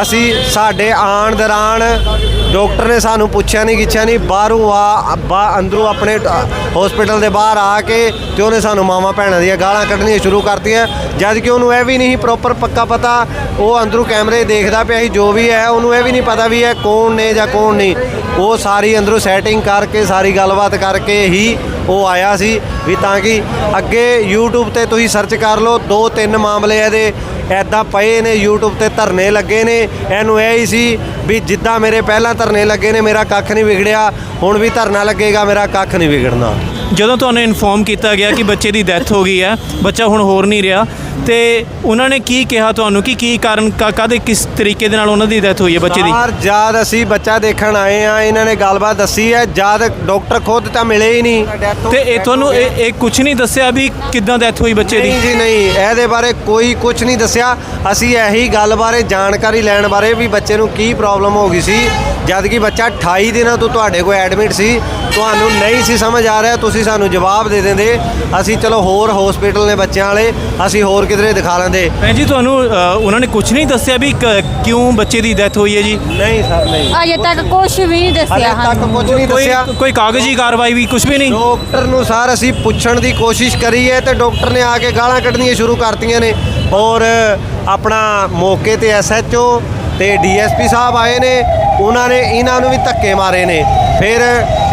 ਅਸੀਂ ਸਾਡੇ ਆਣ ਦੌਰਾਨ ਡਾਕਟਰ ਨੇ ਸਾਨੂੰ ਪੁੱਛਿਆ ਨਹੀਂ, ਗਿੱਛਿਆ ਨਹੀਂ, ਬਾਹਰੋਂ ਆ, ਬਾ, ਅੰਦਰੋਂ ਆਪਣੇ ਹਸਪੀਟਲ ਦੇ ਬਾਹਰ ਆ ਕੇ ਤੇ ਉਹਨੇ ਸਾਨੂੰ ਮਾਵਾਂ ਭੈਣਾਂ ਦੀਆਂ ਗਾਲਾਂ ਕੱਢਣੀਆਂ ਸ਼ੁਰੂ ਕਰਤੀਆਂ। ਜਦ ਕਿ ਉਹਨੂੰ ਇਹ ਵੀ ਨਹੀਂ ਪ੍ਰੋਪਰ ਪੱਕਾ ਪਤਾ, ਉਹ ਅੰਦਰੋਂ ਕੈਮਰੇ ਦੇਖਦਾ ਪਿਆ ਸੀ, ਜੋ ਵੀ ਹੈ, ਉਹਨੂੰ ਇਹ ਵੀ ਨਹੀਂ ਪਤਾ ਵੀ ਇਹ ਕੌਣ ਨੇ ਜਾਂ ਕੌਣ ਨਹੀਂ। ਉਹ ਸਾਰੀ ਅੰਦਰੋਂ ਸੈਟਿੰਗ ਕਰਕੇ, ਸਾਰੀ ਗੱਲਬਾਤ ਕਰਕੇ ਹੀ ਉਹ ਆਇਆ ਸੀ ਵੀ ਤਾਂ ਕਿ ਅੱਗੇ YouTube ਤੇ ਤੁਸੀਂ ਸਰਚ ਕਰ ਲਓ, ਦੋ ਤਿੰਨ ਮਾਮਲੇ ਇਹਦੇ ਐਦਾਂ ਪਏ ਨੇ, YouTube ਤੇ ਧਰਨੇ ਲੱਗੇ ਨੇ। ਇਹਨੂੰ ਇਹ ਹੀ ਸੀ ਵੀ ਜਿੱਦਾਂ ਮੇਰੇ ਪਹਿਲਾਂ ਧਰਨੇ ਲੱਗੇ ਨੇ, ਮੇਰਾ ਕੱਖ ਨਹੀਂ ਵਿਗੜਿਆ, ਹੁਣ ਵੀ ਧਰਨਾ ਲੱਗੇਗਾ, ਮੇਰਾ ਕੱਖ ਨਹੀਂ ਵਿਗੜਨਾ। ਜਦੋਂ ਤੁਹਾਨੂੰ ਇਨਫੋਰਮ ਕੀਤਾ ਗਿਆ ਕਿ ਬੱਚੇ ਦੀ ਡੈਥ ਹੋ ਗਈ ਹੈ, ਬੱਚਾ ਹੁਣ ਹੋਰ ਨਹੀਂ ਰਿਹਾ ਤੇ ਉਹਨਾਂ ਨੇ ਕੀ ਕਿਹਾ ਤੁਹਾਨੂੰ? ਕਿ ਕੀ ਕਾਰਨ ਕ- ਕਾਹਦੇ ਕਿਸ ਤਰੀਕੇ ਦੇ ਨਾਲ ਉਹਨਾਂ ਦੀ ਡੈਥ ਹੋਈ ਹੈ ਬੱਚੇ ਦੀ? ਯਾਰ ਜਦ ਅਸੀਂ ਬੱਚਾ ਦੇਖਣ ਆਏ ਆ ਇਹਨਾਂ ਨੇ ਗੱਲਬਾਤ ਦੱਸੀ ਹੈ। ਜਦ ਡਾਕਟਰ ਖੁਦ ਤਾਂ ਮਿਲੇ ਹੀ ਨਹੀਂ। ਤੇ ਇਹ ਤੁਹਾਨੂੰ ਇਹ ਇਹ ਕੁਝ ਨਹੀਂ ਦੱਸਿਆ ਵੀ ਕਿੱਦਾਂ ਡੈਥ ਹੋਈ ਬੱਚੇ ਦੀ? ਨਹੀਂ ਜੀ ਨਹੀਂ। ਇਹਦੇ ਬਾਰੇ ਕੋਈ ਕੁਝ ਨਹੀਂ ਦੱਸਿਆ। ਅਸੀਂ ਇਹੀ ਗੱਲ ਬਾਰੇ ਜਾਣਕਾਰੀ ਲੈਣ ਬਾਰੇ ਵੀ ਬੱਚੇ ਨੂੰ ਕੀ ਪ੍ਰੋਬਲਮ ਹੋ ਗਈ ਸੀ। ਜਦ ਕਿ ਬੱਚਾ 28 ਦਿਨਾਂ ਤੋਂ ਤੁਹਾਡੇ ਕੋਲ ਐਡਮਿਟ ਸੀ। ਤੁਹਾਨੂੰ ਨਹੀਂ ਸੀ ਸਮਝ ਆ ਰਿਹਾ। ਤੁਸੀਂ ਸਾਨੂੰ ਜਵਾਬ ਦੇ ਦਿੰਦੇ। ਅਸੀਂ ਚਲੋ ਹੋਰ ਹਸਪੀਟਲ ਨੇ ਬੱਚਿਆਂ ਵਾਲੇ। ਅਸੀਂ ਹੋਰ ਕਿਧਰੇ ਦਿਖਾ ਲੈਂਦੇ। ਭੈਣ ਜੀ ਤੁਹਾਨੂੰ ਅ, ਉਹਨਾਂ ਨੇ ਕੁਝ ਨਹੀਂ ਦੱਸਿਆ ਵੀ ਕ- ਕਿਉਂ ਬੱਚੇ ਦੀ ਡੈਥ ਹੋਈ ਹੈ ਜੀ? ਨਹੀਂ ਸਰ ਨਹੀਂ। ਅਜੇ ਤੱਕ ਕੁਝ ਵੀ ਨਹੀਂ ਹਲੇ ਦੱਸਿਆ ਤੱਕ ਸਾਨੂੰ। ਕੁਝ ਨਹੀਂ ਕੋਈ ਦੱਸਿਆ। ਕੋਈ ਕਾਗਜ਼ੀ ਕਾਰਵਾਈ ਵੀ ਕੁਝ ਵੀ ਨਹੀਂ? ਡਾਕਟਰ ਨੂੰ ਸਾਰ ਅਸੀਂ ਪੁੱਛਣ ਦੀ ਕੋਸ਼ਿਸ਼ ਕਰੀ ਹੈ ਤੇ ਡਾਕਟਰ ਨੇ ਆ ਕੇ ਗਾਲਾਂ ਕੱਢਣੀਆਂ ਸ਼ੁਰੂ ਕਰਤੀਆਂ ਨੇ। ਔਰ ਆਪਣਾ ਮੌਕੇ ਤੇ ਐਸਐਚਓ ਤੇ ਡੀਐਸਪੀ ਸਾਹਿਬ ਆਏ ਨੇ। ਉਹਨਾਂ ਨੇ ਇਹਨਾਂ ਨੂੰ ਵੀ ਧੱਕੇ ਮਾਰੇ ਨੇ। ਫਿਰ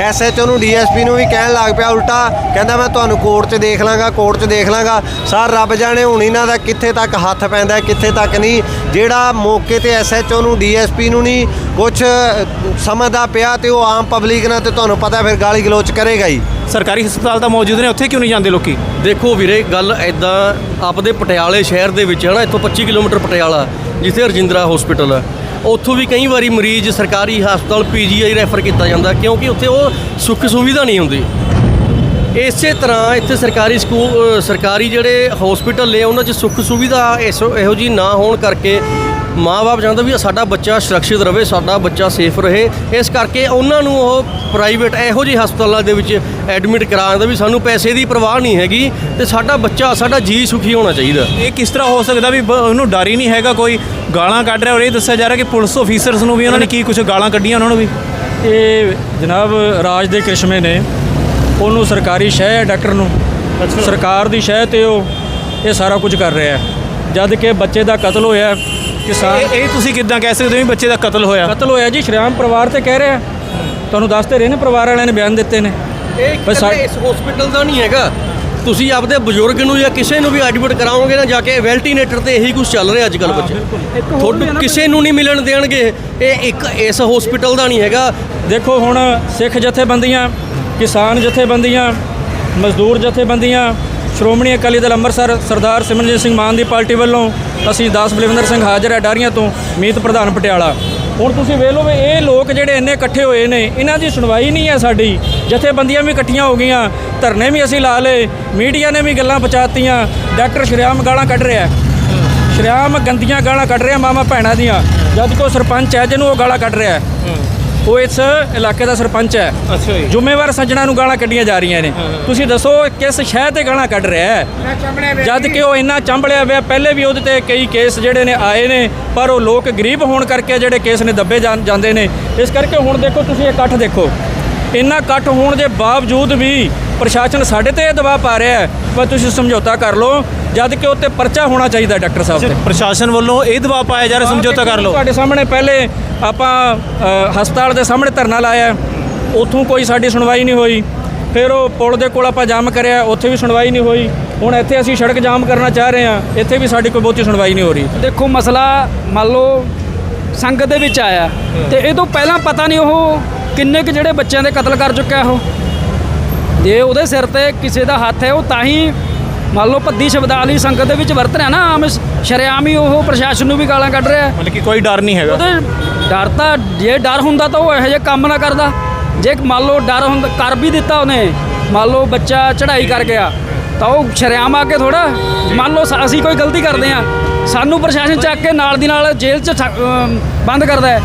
ਐਸਐਚਓ ਨੂੰ ਡੀਐਸਪੀ ਨੂੰ ਵੀ ਕਹਿਣ ਲੱਗ ਪਿਆ ਉਲਟਾ ਕਹਿੰਦਾ ਮੈਂ ਤੁਹਾਨੂੰ ਕੋਰਟ 'ਚ ਦੇਖ ਲਾਂਗਾ ਕੋਰਟ 'ਚ ਦੇਖ ਲਾਂਗਾ। ਸਰ ਰੱਬ ਜਾਣੇ ਹੁਣ ਇਹਨਾਂ ਦਾ ਕਿੱਥੇ ਤੱਕ ਹੱਥ ਪੈਂਦਾ ਕਿੱਥੇ ਤੱਕ ਨਹੀਂ। ਜਿਹੜਾ ਮੌਕੇ ਤੇ ਐਸਐਚਓ ਨੂੰ ਡੀਐਸਪੀ ਨੂੰ ਨਹੀਂ ਕੁਝ ਸਮਝਦਾ ਪਿਆ ਤੇ ਉਹ ਆਮ ਪਬਲਿਕ ਨਾਲ ਤੇ ਤੁਹਾਨੂੰ ਪਤਾ ਫਿਰ ਗਾਲੀ ਗਲੋਚ ਕਰੇਗਾ ਹੀ। ਸਰਕਾਰੀ ਹਸਪਤਾਲ ਤਾਂ ਮੌਜੂਦ ਨੇ ਉੱਥੇ ਕਿਉਂ ਨਹੀਂ ਜਾਂਦੇ ਲੋਕੀ? ਦੇਖੋ ਵੀਰੇ ਗੱਲ ਐਦਾਂ ਆਪਦੇ ਪਟਿਆਲੇ ਸ਼ਹਿਰ ਦੇ ਵਿੱਚ ਹੈ ਨਾ ਇੱਥੋਂ 25 ਕਿਲੋਮੀਟਰ ਪਟਿਆਲਾ ਜਿੱਥੇ ਰਜਿੰਦਰਾ ਹਸਪੀਟਲ ਹੈ ਉੱਥੋਂ ਵੀ ਕਈ ਵਾਰੀ ਮਰੀਜ਼ ਸਰਕਾਰੀ ਹਸਪਤਾਲ ਪੀਜੀਆਈ ਰੈਫਰ ਕੀਤਾ ਜਾਂਦਾ ਕਿਉਂਕਿ ਉੱਥੇ ਉਹ ਸੁੱਖ ਸੁਵਿਧਾ ਨਹੀਂ ਹੁੰਦੀ। ਇਸੇ ਤਰ੍ਹਾਂ ਇੱਥੇ ਸਰਕਾਰੀ ਸਕੂਲ ਸਰਕਾਰੀ ਜਿਹੜੇ ਹਸਪੀਟਲ ਨੇ, ਉਹਨਾਂ 'ਚ ਸੁੱਖ ਸੁਵਿਧਾ ਇਸ ਇਹੋ ਜੀ ਨਾ ਹੋਣ ਕਰਕੇ ਮਾਂ-ਬਾਪ ਚਾਹੁੰਦਾ ਵੀ ਸਾਡਾ ਬੱਚਾ ਸੁਰੱਖਿਅਤ ਰਵੇ ਸਾਡਾ ਬੱਚਾ ਸੇਫ ਰਹੇ। ਇਸ ਕਰਕੇ ਉਹਨਾਂ ਨੂੰ ਉਹ ਪ੍ਰਾਈਵੇਟ ਇਹੋ ਜਿਹੇ ਹਸਪਤਾਲਾਂ ਦੇ ਵਿੱਚ ਐਡਮਿਟ ਕਰਾ ਦਿੰਦਾ ਵੀ ਸਾਨੂੰ ਪੈਸੇ ਦੀ ਪਰਵਾਹ ਨਹੀਂ ਹੈਗੀ ਤੇ ਸਾਡਾ ਬੱਚਾ, ਸਾਡਾ ਜੀ ਸੁਖੀ ਹੋਣਾ ਚਾਹੀਦਾ। ਇਹ ਕਿਸ ਤਰ੍ਹਾਂ ਹੋ ਸਕਦਾ ਵੀ ਬ- ਉਹਨੂੰ ਡਰ ਹੀ ਨਹੀਂ ਹੈਗਾ ਕੋਈ ਗਾਲਾਂ ਕੱਢ ਰਿਹਾ ਔਰ ਇਹ ਦੱਸਿਆ ਜਾ ਰਿਹਾ ਕਿ ਪੁਲਿਸ ਆਫੀਸਰਸ ਨੂੰ ਵੀ ਉਹਨਾਂ ਨੇ ਕੀ ਕੁਝ ਗਾਲਾਂ ਕੱਢੀਆਂ ਉਹਨਾਂ ਨੂੰ ਵੀ। ਇਹ ਜਨਾਬ ਰਾਜ ਦੇ ਕ੍ਰਿਸ਼ਮੇ ਨੇ। ਉਹਨੂੰ ਸਰਕਾਰੀ ਸ਼ਹਿ ਹੈ ਡਾਕਟਰ ਨੂੰ। ਸਰਕਾਰ ਦੀ ਸ਼ਹਿ ਤੇ ਉਹ ਇਹ ਸਾਰਾ ਕੁਝ ਕਰ ਰਿਹਾ ਹੈ। ਜਦ ਕਿ ਬੱਚੇ ਦਾ ਕਤਲ ਹੋਇਆ ਹੈ, ਕਿਸਾਨ ਇਹ ਤੁਸੀਂ ਕਿੱਦਾਂ ਕਹਿ ਸਕਦੇ ਹੋ ਵੀ ਬੱਚੇ ਦਾ ਕਤਲ ਹੋਇਆ? ਕਤਲ ਹੋਇਆ ਜੀ ਸ਼੍ਰੀਰਾਮ ਪਰਿਵਾਰ ਤੇ ਕਹਿ ਰਿਹਾ ਤੁਹਾਨੂੰ ਦੱਸਦੇ ਰਹੇ ਨੇ ਪਰਿਵਾਰ ਵਾਲਿਆਂ ਨੇ ਬਿਆਨ ਦਿੱਤੇ ਨੇ। ਇਹ ਇਸ ਹਸਪੀਟਲ ਦਾ ਨਹੀਂ ਹੈਗਾ। ਤੁਸੀਂ ਆਪਦੇ ਬਜ਼ੁਰਗ ਨੂੰ ਜਾਂ ਕਿਸੇ ਨੂੰ ਵੀ ਐਡਮਿਟ ਕਰਾਓਗੇ ਨਾ ਜਾ ਕੇ ਵੈਂਟੀਲੇਟਰ ਤੇ ਇਹੀ ਕੁਝ ਚੱਲ ਰਿਹਾ ਅੱਜ ਕੱਲ੍ਹ ਬੱਚੇ ਤੁਹਾਨੂੰ ਕਿਸੇ ਨੂੰ ਨਹੀਂ ਮਿਲਣ ਦੇਣਗੇ। ਇਹ ਇੱਕ ਇਸ ਹਸਪੀਟਲ ਦਾ ਨਹੀਂ ਹੈਗਾ। ਦੇਖੋ ਹੁਣ ਸਿੱਖ ਜਥੇਬੰਦੀਆਂ ਕਿਸਾਨ ਜਥੇਬੰਦੀਆਂ ਮਜ਼ਦੂਰ ਜਥੇਬੰਦੀਆਂ ਸ਼੍ਰੋਮਣੀ ਅਕਾਲੀ ਦਲ ਅੰਮ੍ਰਿਤਸਰ ਸਰਦਾਰ ਸਿਮਰਨਜੀਤ ਸਿੰਘ ਮਾਨ ਦੀ ਪਾਰਟੀ ਵੱਲੋਂ ਅਸੀਂ ਦਾਸ ਬਲਵਿੰਦਰ ਸਿੰਘ ਹਾਜ਼ਰ ਹੈ ਡਾਰੀਆਂ ਤੋਂ, ਮੀਤ ਪ੍ਰਧਾਨ ਪਟਿਆਲਾ। ਹੁਣ ਤੁਸੀਂ ਵੇਖ ਲਓ ਵੀ ਇਹ ਲੋਕ ਜਿਹੜੇ ਇੰਨੇ ਇਕੱਠੇ ਹੋਏ ਨੇ, ਇਹਨਾਂ ਦੀ ਸੁਣਵਾਈ ਨਹੀਂ ਹੈ ਸਾਡੀ। ਜਥੇਬੰਦੀਆਂ ਵੀ ਇਕੱਠੀਆਂ ਹੋ ਗਈਆਂ, ਧਰਨੇ ਵੀ ਅਸੀਂ ਲਾ ਲਏ, ਮੀਡੀਆ ਨੇ ਵੀ ਗੱਲਾਂ ਪਹੁੰਚਾਤੀਆਂ, ਡਾਕਟਰ ਸ਼੍ਰੀਰਾਮ ਗਾਲਾਂ ਕੱਢ ਰਿਹਾ ਸ਼੍ਰੀਰਾਮ ਗੰਦੀਆਂ ਗਾਲਾਂ ਕੱਢ ਰਿਹਾ ਮਾਮਾ ਭੈਣਾਂ ਦੀਆਂ, ਜਦ ਕੋ ਸਰਪੰਚ ਹੈ ਜਿਹਨੂੰ ਉਹ ਗਾਲਾਂ ਕੱਢ ਰਿਹਾ ਉਹ ਇਸ ਇਲਾਕੇ ਦਾ ਸਰਪੰਚ ਹੈ। ਅੱਛਾ ਜੀ। ਜ਼ਿੰਮੇਵਾਰ ਸੱਜਣਾ ਨੂੰ ਗਾਲਾਂ ਕੱਢੀਆਂ ਜਾ ਰਹੀਆਂ ਨੇ। ਤੁਸੀਂ ਦੱਸੋ ਕਿਸ ਸ਼ਹਿ ਤੇ ਗਾਲਾਂ ਕੱਢ ਰਿਹਾ ਹੈ? ਜਦ ਕਿ ਉਹ ਇੰਨਾ ਚੰਬਲਿਆ ਹੋਇਆ ਪਹਿਲੇ ਵੀ ਉਹਦੇ ਤੇ ਕਈ ਕੇਸ ਜਿਹੜੇ ਨੇ ਆਏ ਨੇ ਪਰ ਉਹ ਲੋਕ ਗਰੀਬ ਹੋਣ ਕਰਕੇ ਜਿਹੜੇ ਕੇਸ ਨੇ ਦੱਬੇ ਜਾਂਦੇ ਨੇ। ਇਸ ਕਰਕੇ ਹੁਣ ਦੇਖੋ ਤੁਸੀਂ ਇਹ ਇਕੱਠ ਦੇਖੋ। ਇੰਨਾ ਇਕੱਠ ਹੋਣ ਦੇ ਬਾਵਜੂਦ ਵੀ ਪ੍ਰਸ਼ਾਸਨ ਸਾਡੇ ਤੇ ਇਹ ਦਬਾਅ ਪਾ ਰਿਹਾ ਹੈ ਪਰ ਤੁਸੀਂ ਸਮਝੌਤਾ ਕਰ ਲਓ ਜਦ ਕਿ ਉੱਤੇ ਪਰਚਾ ਹੋਣਾ ਚਾਹੀਦਾ ਡਾਕਟਰ ਸਾਹਿਬ ਤੇ। ਪ੍ਰਸ਼ਾਸਨ ਵੱਲੋਂ ਇਹ ਦਬਾਅ ਪਾਇਆ ਜਾ ਰਿਹਾ ਸਮਝੌਤਾ ਕਰ ਲਓ। ਤੁਹਾਡੇ ਸਾਹਮਣੇ ਪਹਿਲੇ ਆਪਾਂ ਹਸਪਤਾਲ ਦੇ ਸਾਹਮਣੇ ਧਰਨਾ ਲਾਇਆ ਉੱਥੋਂ ਕੋਈ ਸਾਡੀ ਸੁਣਵਾਈ ਨਹੀਂ ਹੋਈ। ਫਿਰ ਉਹ ਪੁਲ ਦੇ ਕੋਲ ਆਪਾਂ ਜਾਮ ਕਰਿਆ ਉੱਥੇ ਵੀ ਸੁਣਵਾਈ ਨਹੀਂ ਹੋਈ। ਹੁਣ ਇੱਥੇ ਅਸੀਂ ਸੜਕ ਜਾਮ ਕਰਨਾ ਚਾਹ ਰਹੇ ਹਾਂ ਇੱਥੇ ਵੀ ਸਾਡੀ ਕੋਈ ਬਹੁਤੀ ਸੁਣਵਾਈ ਨਹੀਂ ਹੋ ਰਹੀ। ਦੇਖੋ ਮਸਲਾ ਮੰਨ ਲਓ ਸੰਗਤ ਦੇ ਵਿੱਚ ਆਇਆ ਤੇ ਇਹ ਤੋਂ ਪਹਿਲਾਂ ਪਤਾ ਨਹੀਂ ਉਹ ਕਿੰਨੇ ਕੁ ਜਿਹੜੇ ਬੱਚਿਆਂ ਦੇ ਕਤਲ ਕਰ ਚੁੱਕਿਆ ਉਹ। ਜੇ ਉਹਦੇ ਸਿਰ ਤੇ ਕਿਸੇ ਦਾ ਹੱਥ ਹੈ ਉਹ ਤਾਂ ਹੀ ਮੰਨ ਲਓ ਭੱਦੀ ਸ਼ਬਦਾਵਲੀ ਸੰਗਤ ਦੇ ਵਿੱਚ ਵਰਤ ਰਿਹਾ ਨਾ ਆਮ ਸ਼ਰੇਆਮ ਹੀ ਉਹ ਪ੍ਰਸ਼ਾਸਨ ਨੂੰ ਵੀ ਗਾਲਾਂ ਕੱਢ ਰਿਹਾ। ਮਤਲਬ ਕਿ ਕੋਈ ਡਰ ਨਹੀਂ ਹੈਗਾ। ਉਹਦੇ ਡਰ ਤਾਂ ਜੇ ਡਰ ਹੁੰਦਾ ਤਾਂ ਉਹ ਇਹੋ ਜਿਹੇ ਕੰਮ ਨਾ ਕਰਦਾ। ਜੇ ਮੰਨ ਲਓ ਡਰ ਹੁੰਦਾ ਕਰ ਵੀ ਦਿੱਤਾ ਉਹਨੇ ਮੰਨ ਲਓ ਬੱਚਾ ਚੜ੍ਹਾਈ ਕਰ ਗਿਆ ਤਾਂ ਉਹ ਸ਼ਰੇਆਮ ਆ ਕੇ ਥੋੜਾ ਮੰਨ ਲਓ ਅਸੀਂ ਕੋਈ ਗਲਤੀ ਕਰਦੇ ਆ ਸਾਨੂੰ ਪ੍ਰਸ਼ਾਸਨ ਚੱਕ ਕੇ ਨਾਲ ਦੀ ਨਾਲ ਜੇਲ੍ਹ 'ਚ ਬੰਦ ਕਰਦਾ ਹੈ।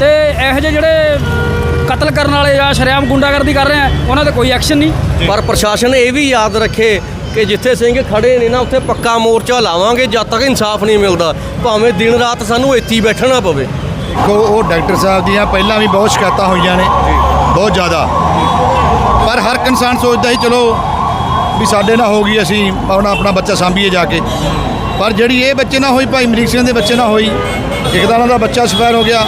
ਤੇ ਇਹੋ ਜਿਹੇ ਜਿਹੜੇ ਕਤਲ ਕਰਨ ਵਾਲੇ ਜਾਂ ਸ਼ਰੇਆਮ ਗੁੰਡਾਗਰਦੀ ਕਰ ਰਹੇ ਆ ਉਹਨਾਂ ਤੇ ਕੋਈ ਐਕਸ਼ਨ ਨਹੀਂ। ਪਰ ਪ੍ਰਸ਼ਾਸਨ ਇਹ ਵੀ ਯਾਦ ਰੱਖੇ ਕਿ ਜਿੱਥੇ ਸਿੰਘ ਖੜੇ ਨੇ ਨਾ ਉੱਥੇ ਪੱਕਾ ਮੋਰਚਾ ਲਾਵਾਂਗੇ ਜਦ ਤੱਕ ਇਨਸਾਫ ਨਹੀਂ ਮਿਲਦਾ। ਭਾਵੇਂ ਦਿਨ ਰਾਤ ਸਾਨੂੰ ਇੱਥੇ ਹੀ ਬੈਠਣਾ ਪਵੇ। ਦੇਖੋ ਉਹ ਡਾਕਟਰ ਸਾਹਿਬ ਦੀਆਂ ਪਹਿਲਾਂ ਵੀ ਬਹੁਤ ਸ਼ਿਕਾਇਤਾਂ ਹੋਈਆਂ ਨੇ। ਬਹੁਤ ਜ਼ਿਆਦਾ। ਪਰ ਹਰ ਇੱਕ ਇਨਸਾਨ ਸੋਚਦਾ ਸੀ ਚਲੋ ਵੀ ਸਾਡੇ ਨਾਲ ਹੋ ਗਈ ਅਸੀਂ ਆਪਣਾ ਆਪਣਾ ਬੱਚਾ ਸਾਂਭੀਏ ਜਾ ਕੇ। ਪਰ ਜਿਹੜੀ ਇਹ ਬੱਚੇ ਨਾਲ ਹੋਈ ਭਾਈ ਅਮਰੀਕ ਸਿੰਘ ਦੇ ਬੱਚੇ ਨਾਲ ਹੋਈ ਇੱਕ ਤਾਂ ਉਹਨਾਂ ਦਾ ਬੱਚਾ ਸਫਾਇਰ ਹੋ ਗਿਆ।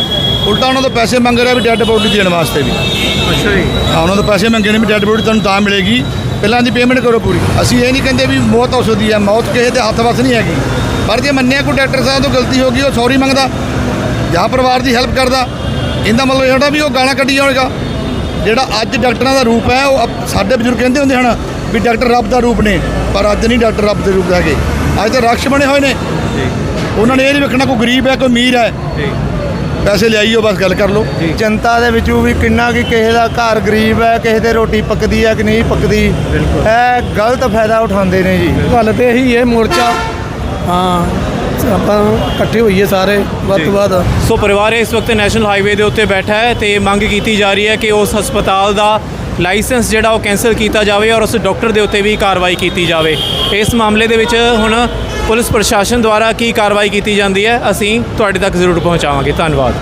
ਉਲਟਾ ਉਹਨਾਂ ਤੋਂ ਪੈਸੇ ਮੰਗ ਰਿਹਾ ਵੀ ਡੈੱਡ ਬੋਡੀ ਦੇਣ ਵਾਸਤੇ ਵੀ। ਅੱਛਾ ਜੀ। ਹਾਂ ਉਹਨਾਂ ਤੋਂ ਪੈਸੇ ਮੰਗੇ ਨੇ ਵੀ ਡੈੱਡ ਬੋਡੀ ਤੁਹਾਨੂੰ ਤਾਂ ਮਿਲੇਗੀ। ਪਹਿਲਾਂ ਦੀ ਪੇਮੈਂਟ ਕਰੋ ਪੂਰੀ। ਅਸੀਂ ਇਹ ਨਹੀਂ ਕਹਿੰਦੇ ਵੀ ਮੌਤ ਹੋ ਸਕਦੀ ਹੈ ਮੌਤ ਕਿਸੇ ਦੇ ਹੱਥ ਵੱਸ ਨਹੀਂ ਹੈਗੀ। ਪਰ ਜੇ ਮੰਨਿਆ ਕੋਈ ਡਾਕਟਰ ਸਾਹਿਬ ਤੋਂ ਗਲਤੀ ਹੋ ਗਈ ਉਹ ਸੌਰੀ ਮੰਗਦਾ। ਜਾਂ ਪਰਿਵਾਰ ਦੀ ਹੈਲਪ ਕਰਦਾ। ਇਹਦਾ ਮਤਲਬ ਇਹ ਹੁੰਦਾ ਵੀ ਉਹ ਗਾਲਾਂ ਕੱਢੀ ਜਾਵੇਗਾ। ਜਿਹੜਾ ਅੱਜ ਡਾਕਟਰਾਂ ਦਾ ਰੂਪ ਹੈ ਉਹ ਸਾਡੇ ਬਜ਼ੁਰਗ ਕਹਿੰਦੇ ਹੁੰਦੇ ਹਨ ਵੀ ਡਾਕਟਰ ਰੱਬ ਦਾ ਰੂਪ ਨੇ ਪਰ ਅੱਜ ਨਹੀਂ ਡਾਕਟਰ ਰੱਬ ਦੇ ਰੂਪ ਹੈਗੇ। ਅੱਜ ਤਾਂ ਰਾਖਸ਼ ਬਣੇ ਹੋਏ ਨੇ। ਉਹਨਾਂ ਨੇ ਇਹ ਨਹੀਂ ਵੇਖਣਾ ਕੋਈ ਗਰੀਬ ਹੈ ਕੋਈ ਅਮੀਰ ਹੈ। ਪੈਸੇ ਲਿਆਈਓ ਬਸ ਗੱਲ ਕਰ ਲਓ। ਜਨਤਾ ਦੇ ਵਿੱਚੋਂ ਵੀ ਕਿੰਨਾ ਕਿ ਕਿਸੇ ਦਾ ਘਰ ਗਰੀਬ ਹੈ ਕਿਸੇ ਦੇ ਰੋਟੀ ਪੱਕਦੀ ਹੈ ਕਿ ਨਹੀਂ ਪੱਕਦੀ ਇਹ ਗਲਤ ਫਾਇਦਾ ਉਠਾਉਂਦੇ ਨੇ ਜੀ। ਗੱਲ ਤੇ ਇਹੀ ਹੈ ਮੋਰਚਾ ਹਾਂ ਆਪਾਂ ਇਕੱਠੇ ਹੋਈਏ ਸਾਰੇ ਵੱਧ ਤੋਂ ਵੱਧ। ਸੋ ਪਰਿਵਾਰ ਇਸ ਵਕਤ ਨੈਸ਼ਨਲ ਹਾਈਵੇ ਦੇ ਉੱਤੇ ਬੈਠਾ ਹੈ ਤੇ ਮੰਗ ਕੀਤੀ ਜਾ ਰਹੀ ਹੈ ਕਿ ਉਸ ਹਸਪਤਾਲ ਦਾ ਲਾਇਸੈਂਸ ਜਿਹੜਾ ਉਹ ਕੈਂਸਲ ਕੀਤਾ ਜਾਵੇ ਔਰ ਉਸ ਡਾਕਟਰ ਦੇ ਉੱਤੇ ਵੀ ਕਾਰਵਾਈ ਕੀਤੀ ਜਾਵੇ। ਇਸ ਮਾਮਲੇ ਦੇ ਵਿੱਚ ਹੁਣ ਪੁਲਿਸ ਪ੍ਰਸ਼ਾਸਨ ਦੁਆਰਾ ਕੀ ਕਾਰਵਾਈ ਕੀਤੀ ਜਾਂਦੀ ਹੈ ਅਸੀਂ ਤੁਹਾਡੇ ਤੱਕ ਜ਼ਰੂਰ ਪਹੁੰਚਾਵਾਂਗੇ। ਧੰਨਵਾਦ।